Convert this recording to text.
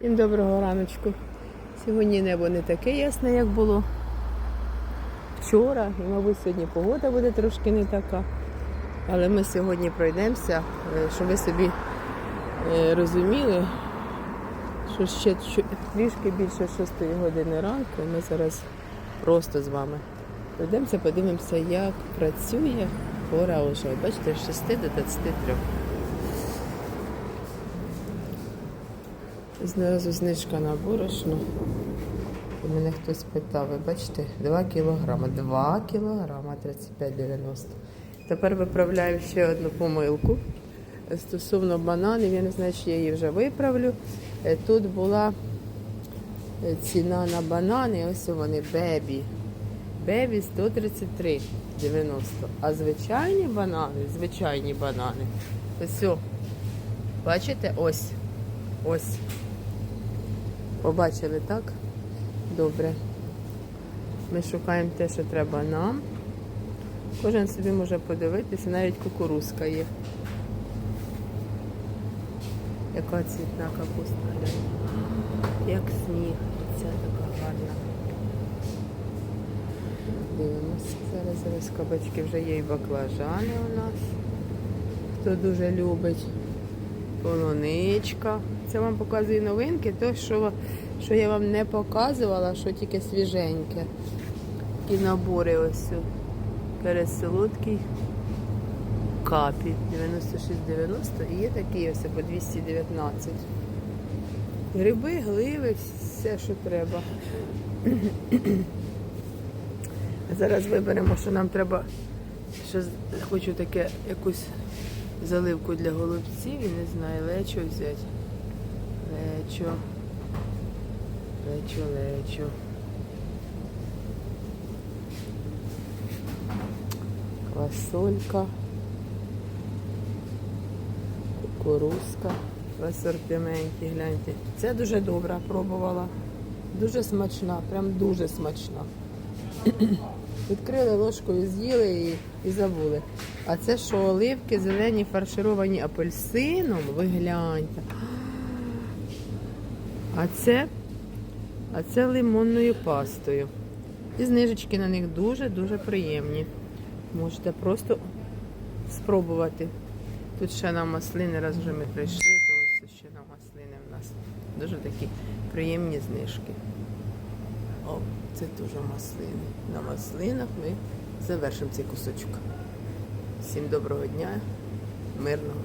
Всім доброго раночку. Сьогодні небо не таке ясне, як було вчора. І, мабуть, сьогодні погода буде трошки не така. Але ми сьогодні пройдемося, е, щоб ви собі е, розуміли, що ще трішки більше 6 години ранку. Ми зараз просто з вами пройдемося, подивимося, як працює пора уже. Бачите, з 6 до 23. Знизу знижка на борошно. І мене хтось питав, ви бачите, 2 кілограма. 2 кілограма 35,90. Тепер виправляю ще одну помилку. Стосовно бананів, я не знаю, чи я її вже виправлю. Е, Тут була е, ціна на банани, ось вони бебі. Бебі 133,90. А звичайні банани, звичайні банани. Ось, бачите, ось. Ось. Побачили, так? Добре. Ми шукаємо те, що треба нам. Кожен собі може подивитися, навіть кукурузка є. Яка цвітна капуста. Як сніг. Ця така гарна. Дивимося. Зараз зараз кабачки вже є і баклажани у нас. Хто дуже любить. Полуничка. Це вам показую новинки, то що, що я вам не показувала, що тільки свіженьке. Такі набори ось. Пересолодкий капі 96,90 і є такі ось по 219. Гриби, гливи, все, що треба. Зараз виберемо, що нам треба. Ще хочу таке якусь заливку для голубців і не знаю, лечо взяти. Лечо. Лечо, лечо. Квасолька. Кукурузка в асортименті, гляньте. Це дуже добра, пробувала. Дуже смачна, прям дуже смачна. Відкрили ложкою, з'їли і, і забули. А це що, оливки зелені фаршировані апельсином? Ви гляньте. А це, а це лимонною пастою. І знижечки на них дуже-дуже приємні. Можете просто спробувати. Тут ще на маслини, раз вже ми прийшли, то ось ще на маслини в нас. Дуже такі приємні знижки. О, це дуже маслини. На маслинах ми завершимо цей кусочок. Всім доброго дня, мирного.